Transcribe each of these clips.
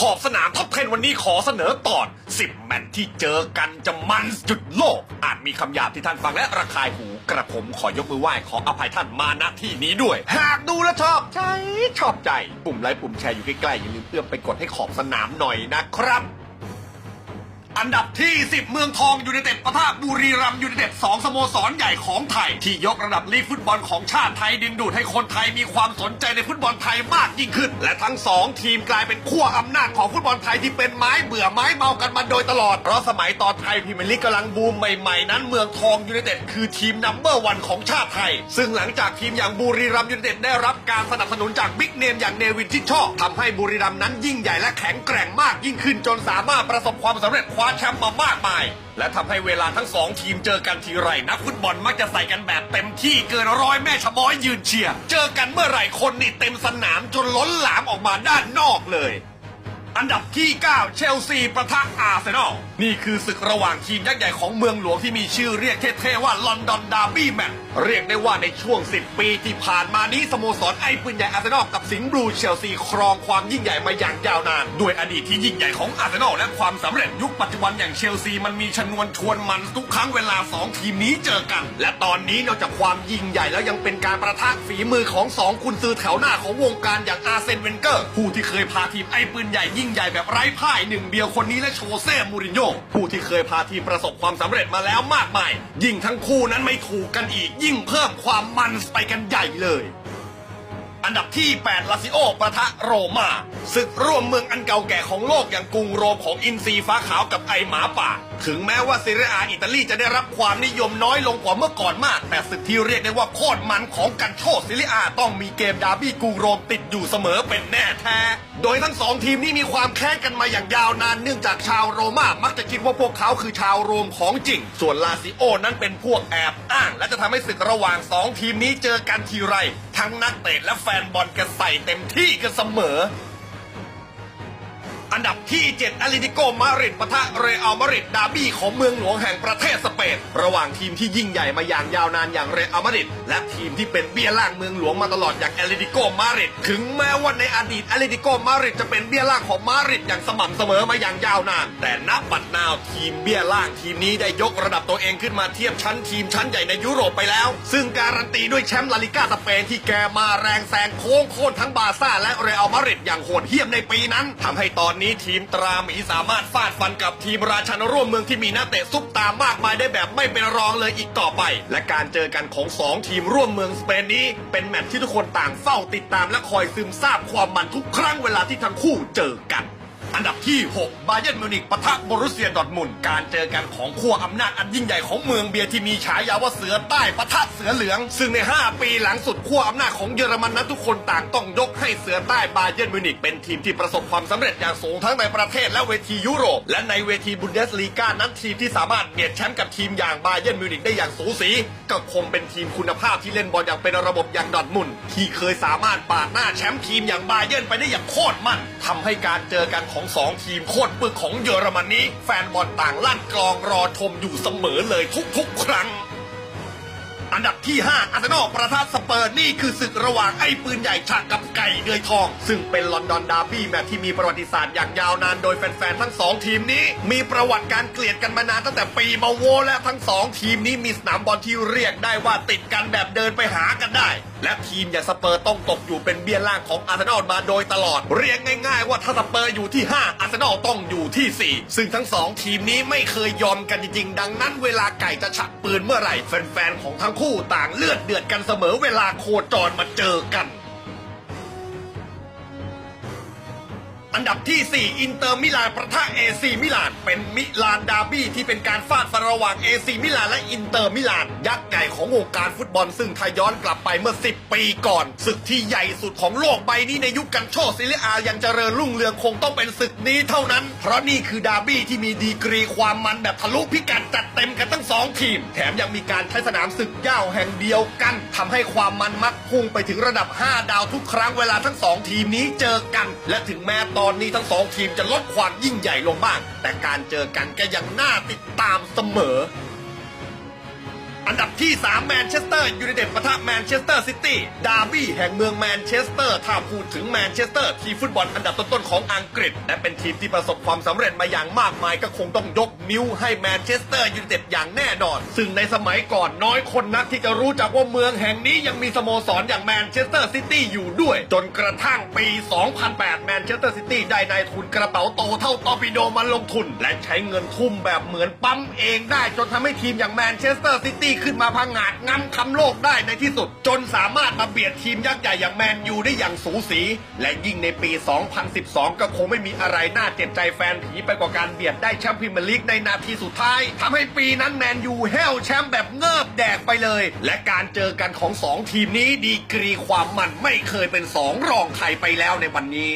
ขอบสนามท็อปเทนวันนี้ขอเสนอตอน 10 แมตช์ที่เจอกันจะมันจุดโลก อาจมีคำหยาบที่ท่านฟังและระคายหูกระผมขอยกมือไหว้ขออภัยท่านมาณที่นี้ด้วย หากดูแลชอบใจชอบใจ ปุ่มไลค์ปุ่มแชร์อยู่ใกล้ๆอย่าลืมเอื้อมไปกดให้ขอบสนามหน่อยนะครับ อันดับที่ 10 เมืองทองยูไนเต็ดปะทะบุรีรัมย์ยูไนเต็ดสองสโมสรใหญ่ของไทย ที่ยกระดับลีกฟุตบอลของชาติไทยดึงดูดให้คนไทยมีความสนใจในฟุตบอลไทยมากยิ่งขึ้น และทั้งสองทีมกลายเป็นขั้วอำนาจของฟุตบอลไทยที่เป็นไม้เบื่อไม้เมากันมาโดยตลอด เพราะสมัยตอนไทยพรีเมียร์ลีกกำลังบูมใหม่ๆ นั้นเมืองทองยูไนเต็ดคือทีมนัมเบอร์วันของชาติไทย ซึ่งหลังจากทีมอย่างบุรีรัมย์ยูไนเต็ดได้รับการสนับสนุนจากบิ๊กเนมอย่างเนวินที่ชอบทำให้บุรีรัมย์นั้นยิ่งใหญ่และแข็งแกร่งมากยิ่งขึ้นจนสามารถประสบความสำเร็จควาแชมป์มามากมาย และทำให้เวลาทั้งสองทีมเจอกันทีไรนักฟุตบอลมักจะใส่กันแบบเต็มที่เกินร้อยแม่ชะม้อยยืนเชียร์เจอกันเมื่อไหร่คนนี่เต็มสนามจนล้นหลามออกมาด้านนอกเลย อันดับที่ 9 เชลซีประทะอาร์เซนอล นี่คือศึกระหว่างทีมยักษ์ใหญ่ของเมืองหลวงที่มีชื่อเรียกเท่ๆว่าลอนดอนดาร์บี้แมตช์เรียกได้ว่าในช่วง 10 ปีที่ผ่านมานี้สโมสรไอ้ปืนใหญ่อาร์เซนอลกับสิงห์บลูเชลซีครองความยิ่งใหญ่มาอย่างยาวนาน ด้วยอดีตที่ยิ่งใหญ่ของอาร์เซนอลและความสำเร็จยุคปัจจุบันอย่างเชลซีมันมีชนวนชวนมันทุกครั้งเวลา 2 ทีมนี้เจอกัน และตอนนี้นอกจากความยิ่งใหญ่แล้วยังเป็นการประทะฝีมือของสองกุนซือแถวหน้าของวงการอย่างอาร์เซนเวนเกอร์ผู้ที่เคยพาทีมไอ้ปืนใหญ่ยิ่งใหญ่แบบไร้พ่ายหนึ่งเดียวคนนี้และโชเซ่มูรินโญ่ผู้ที่เคยพาทีมประสบความสำเร็จมาแล้วมากมาย ยิ่งทั้งคู่นั้นไม่ถูกกันอีก ยิ่งเพิ่มความมันไปกันใหญ่เลย อันดับที่ 8 ลาซิโอประทะโรมาศึกร่วมเมืองอันเก่าแก่ของโลกอย่างกรุงโรมของอินซีฟ้าขาวกับไอหมาป่า ถึงแม้ว่าซีเรียอาอิตาลีจะได้รับความนิยมน้อยลงกว่าเมื่อก่อนมาก แต่ศึกที่เรียกได้ว่าโคตรมันของกันโชซีเรียอาต้องมีเกมดาร์บี้กรุงโรมติดอยู่เสมอเป็นแน่แท้ โดยทั้งสองทีมนี้มีความแค้นกันมาอย่างยาวนานเนื่องจากชาวโรม่ามักจะคิดว่าพวกเขาคือชาวโรมของจริง ส่วนลาซิโอนั้นเป็นพวกแอบอ้าง และจะทำให้ศึกระหว่างสองทีมนี้เจอกันทีไร ทั้งนักเตะและแฟนบอลกันใส่เต็มที่กันเสมอ นดับที่ 7 อาริติโกมาริดปะทะเรอัลมาริดดาร์บี้ของเมืองหลวงแห่งประเทศสเปน ระหว่างทีมที่ยิ่งใหญ่มาอย่างยาวนานอย่างเรอัลมาริดและทีมที่เป็นเบี้ยล่างเมืองหลวงมาตลอดอย่างอาริติโกมาริดถึงแม้ว่าในอดีตอาริติโกมาริดจะเป็นเบี้ยล่างของมาริดอย่างสม่ำเสมอมาอย่างยาวนาน แต่ณบัดนาวทีมเบี้ยล่างทีมนี้ได้ยกระดับตัวเองขึ้นมาเทียบชั้นทีมชั้นใหญ่ในยุโรปไปแล้ว ซึ่งการันตีด้วยแชมป์ลาลิก้าสเปนที่แกมาแรงแซงโค้งโค่นทั้งบาร์ซ่าและเรอัลมาริดอย่างโหดเหี้ยมในปีนั้นทำให้ตอนนี้ทีมตราหมีสามารถฟาดฟันกับทีมราชันร่วมเมืองที่มีนักเตะซุปตามากมายได้แบบไม่เป็นรองเลยอีกต่อไป และการเจอกันของสองทีมร่วมเมืองสเปนนี้ เป็นแมตช์ที่ทุกคนต่างเฝ้าติดตามและคอยซึมซาบความมันทุกครั้งเวลาที่ทั้งคู่เจอกัน อันดับที่ 6 บาเยิร์นมิวนิกปะทะบรุสเซียดอทมุนการเจอกันของขั้วอำนาจอันยิ่งใหญ่ของเมืองเบียร์ที่มีฉายาว่าเสือใต้ปะทะเสือเหลือง ซึ่งใน 5 ปีหลังสุดขั้วอำนาจของเยอรมันนั้นทุกคนต่างต้องยกให้เสือใต้บาเยิร์นมิวนิกเป็นทีมที่ประสบความสำเร็จอย่างสูงทั้งในประเทศและเวทียุโรป และในเวทีบุนเดสลีกานั้นทีมที่สามารถเบียดแชมป์กับทีมอย่างบาเยิร์นมิวนิกได้อย่างสูสีก็คงเป็นทีมคุณภาพที่เล่นบอลอย่างเป็นระบบอย่างดอทมุนที่เคยสามารถปาดหน้าแชมป์ทีมอย่างบาเยิร์นไปได้อย่างโคตรมันทำให้การเจอกันของสองทีมโคตรปึกของเยอรมน,นีแฟนบอลต่างลั่นกลองรอชมอยู่เสมอเลยทุกๆ ครั้ง อันดับที่ 5 อาร์เซนอลประทะส เปอร์นี่คือศึกระหว่างไอ้ปืนใหญ่ฉากกับไก่เดือยทอง ซึ่งเป็นลอนดอนดาร์บี้แมตช์ที่มีประวัติศาสตร์อย่างยาวนานโดยแฟนๆทั้งสองทีมนี้ มีประวัติการเกลียดกันมานานตั้งแต่ปีมาโวและทั้งสองทีมนี้มีสนามบอลที่เรียกได้ว่าติดกันแบบเดินไปหากันได้ และทีมอย่างสเปอร์ต้องตกอยู่เป็นเบี้ยล่างของอาร์เซนอลมาโดยตลอด เรียกง่าย ๆ ว่าถ้าสเปอร์อยู่ที่ 5 อาร์เซนอลต้องอยู่ที่ 4 ซึ่งทั้งสองทีมนี้ไม่เคยยอมกันจริงๆดังนั้นเวลาไก่จะชักปืนเมื่อไหร่แฟนๆของทั้งคู่ต่างเลือดเดือดกันเสมอเวลาโคจรมาเจอกัน อันดับที่ 4 อินเตอร์มิลานประทะเอซีมิลาน เป็นมิลานดาร์บี้ที่เป็นการฟาดฟันระหว่างเอซีมิลานและอินเตอร์มิลาน ยักษ์ใหญ่ของวงการฟุตบอลซึ่งถ้าย้อนกลับไปเมื่อ 10 ปีก่อน ศึกที่ใหญ่สุดของโลกใบนี้ในยุคกันโชซิลิอายังเจริญรุ่งเรืองคงต้องเป็นศึกนี้เท่านั้น เพราะนี่คือดาร์บี้ที่มีดีกรีความมันแบบทะลุพิกัดจัดเต็มกันทั้งสองทีม แถมยังมีการใช้สนามศึกย้าแห่งเดียวกันทำให้ความมันมัก พุ่งไปถึงระดับ 5 ดาวทุกครั้งเวลาทั้งสองทีมนี้เจอกัน และถึงแม้ตอนนี้ทั้งสองทีมจะลดความยิ่งใหญ่ลงบ้าง แต่การเจอกันก็ยังน่าติดตามเสมอ อันดับที่ 3 แมนเชสเตอร์ยูไนเต็ดปะทะแมนเชสเตอร์ซิตี้ดาร์บี้แห่งเมืองแมนเชสเตอร์ถ้าพูดถึงแมนเชสเตอร์ทีฟุตบอลอันดับต้นๆของอังกฤษ และเป็นทีมที่ประสบความสำเร็จมาอย่างมากมายก็คงต้องยกนิ้วให้แมนเชสเตอร์ยูไนเต็ดอย่างแน่นอน ซึ่งในสมัยก่อนน้อยคนนักที่จะรู้จักว่าเมืองแห่งนี้ยังมีสโมสรอย่างแมนเชสเตอร์ซิตี้อยู่ด้วย จนกระทั่งปี 2008 แมนเชสเตอร์ซิตี้ได้นายทุนกระเป๋าโตเท่าตอปิโดมาลงทุน และใช้เงินทุ่มแบบเหมือนปั๊มเองได้จนทำให้ทีมอย่างแมนเชสเตอร์ซิตี้ขึ้นมาพังงาดง้ำคำโลกได้ในที่สุด จนสามารถมาเบียดทีมยักษ์ใหญ่อย่างแมนยูได้อย่างสูสี และยิ่งในปี 2012 ก็คงไม่มีอะไรน่าเจ็บใจแฟนผีไปกว่าการเบียดได้แชมป์พรีเมียร์ลีกในนาทีสุดท้ายทำให้ปีนั้นแมนยูแห้วแชมป์แบบเงิบแดกไปเลย และการเจอกันของสองทีมนี้ดีกรีความมันไม่เคยเป็นสองรองใครไปแล้วในวันนี้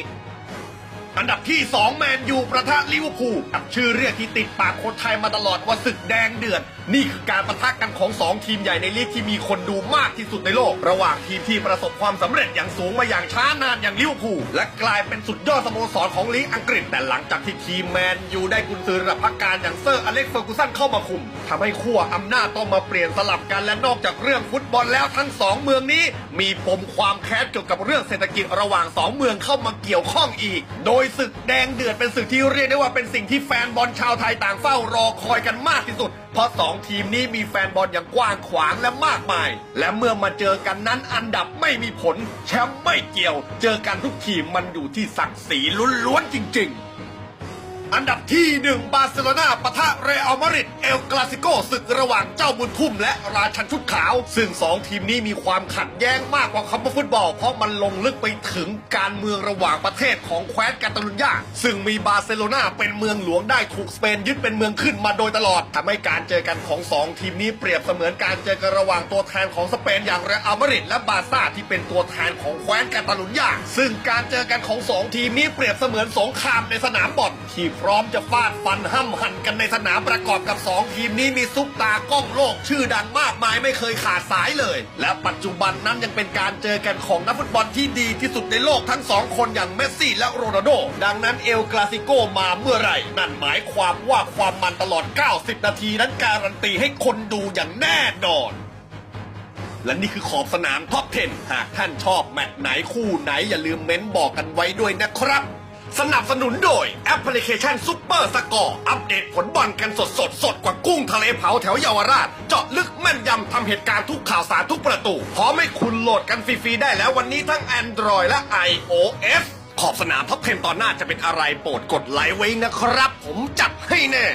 อันดับที่ 2 แมนยูประทะลิเวอร์พูลกับชื่อเรียกที่ติดปากคนไทยมาตลอดว่าศึกแดงเดือด นี่คือการประทะกันของ 2 ทีมใหญ่ในลีกที่มีคนดูมากที่สุดในโลก ระหว่างทีมที่ประสบความสำเร็จอย่างสูงมาอย่างช้านานอย่างลิเวอร์พูลและกลายเป็นสุดยอดสโมสรของลีกอังกฤษ แต่หลังจากที่ทีมแมนยูได้กุนซือระดับพักการอย่างเซอร์อเล็กซ์เฟอร์กูสันเข้ามาคุมทำให้ขั้วอำนาจต้องมาเปลี่ยนสลับกันและนอกจากเรื่องฟุตบอลแล้วทั้งสองเมืองนี้ มีปมความแค้นเกี่ยวกับเรื่องเศรษฐกิจระหว่างสองเมืองเข้ามาเกี่ยวข้องอีก โดยศึกแดงเดือดเป็นศึกที่เรียกได้ว่าเป็นสิ่งที่แฟนบอลชาวไทยต่างเฝ้ารอคอยกันมากที่สุด เพราะสองทีมนี้มีแฟนบอลอย่างกว้างขวางและมากมาย และเมื่อมาเจอกันนั้นอันดับไม่มีผล แชมป์ไม่เกี่ยว เจอกันทุกทีมมันอยู่ที่ศักดิ์ศรีล้วนๆจริง ๆ อันดับที่หนึ่งบาร์เซโลนาปะทะเรอัลมาดริดเอลคลาสิโกศึกระหว่างเจ้าบุญทุ่มและราชันชุดขาว ซึ่งสองทีมนี้มีความขัดแย้งมากกว่าคำว่าฟุตบอล เพราะมันลงลึกไปถึงการเมืองระหว่างประเทศของแคว้นกาตาลุญญาซึ่งมีบาร์เซโลนาเป็นเมืองหลวงได้ถูกสเปนยึดเป็นเมืองขึ้นมาโดยตลอดทำให้การเจอกันของสองทีมนี้เปรียบเสมือนการเจอกันระหว่างตัวแทนของสเปนอย่างเรอัลมาดริดและบาร์ซ่าที่เป็นตัวแทนของแคว้นกาตาลุญญาซึ่งการเจอกันของสองทีมนี้เปรียบเสมือนสงครามในสนามบอลที่พร้อมจะฟาดฟันห้ำหั่นกันในสนามประกอบกับ 2 ทีมนี้มีซุปตากล้องโลกชื่อดังมากมายไม่เคยขาดสายเลย และปัจจุบันนั้นยังเป็นการเจอกันของนักฟุตบอลที่ดีที่สุดในโลกทั้งสองคนอย่างเมสซี่และโรนัลโด ดังนั้นเอลคลาสิโกมาเมื่อไหร่ นั่นหมายความว่าความมันตลอด 90 นาทีนั้นการันตีให้คนดูอย่างแน่นอนและนี่คือขอบสนามท็อป 10 หากท่านชอบแมตช์ไหนคู่ไหนอย่าลืมเม้นบอกกันไว้ด้วยนะครับ สนับสนุนโดยแอปพลิเคชันซุปเปอร์สกอร์อัปเดตผลบอลกันสดสดสดกว่ากุ้งทะเลเผาแถวเยาวราช เจาะลึกแม่นยำทำเหตุการณ์ทุกข่าวสารทุกประตู พร้อมให้คุณโหลดกันฟรี ๆ ได้แล้ววันนี้ทั้ง Android และ iOS ขอบสนามท็อป10ตอนหน้าจะเป็นอะไรโปรดกดไลค์ไว้นะครับ ผมจัดให้แน่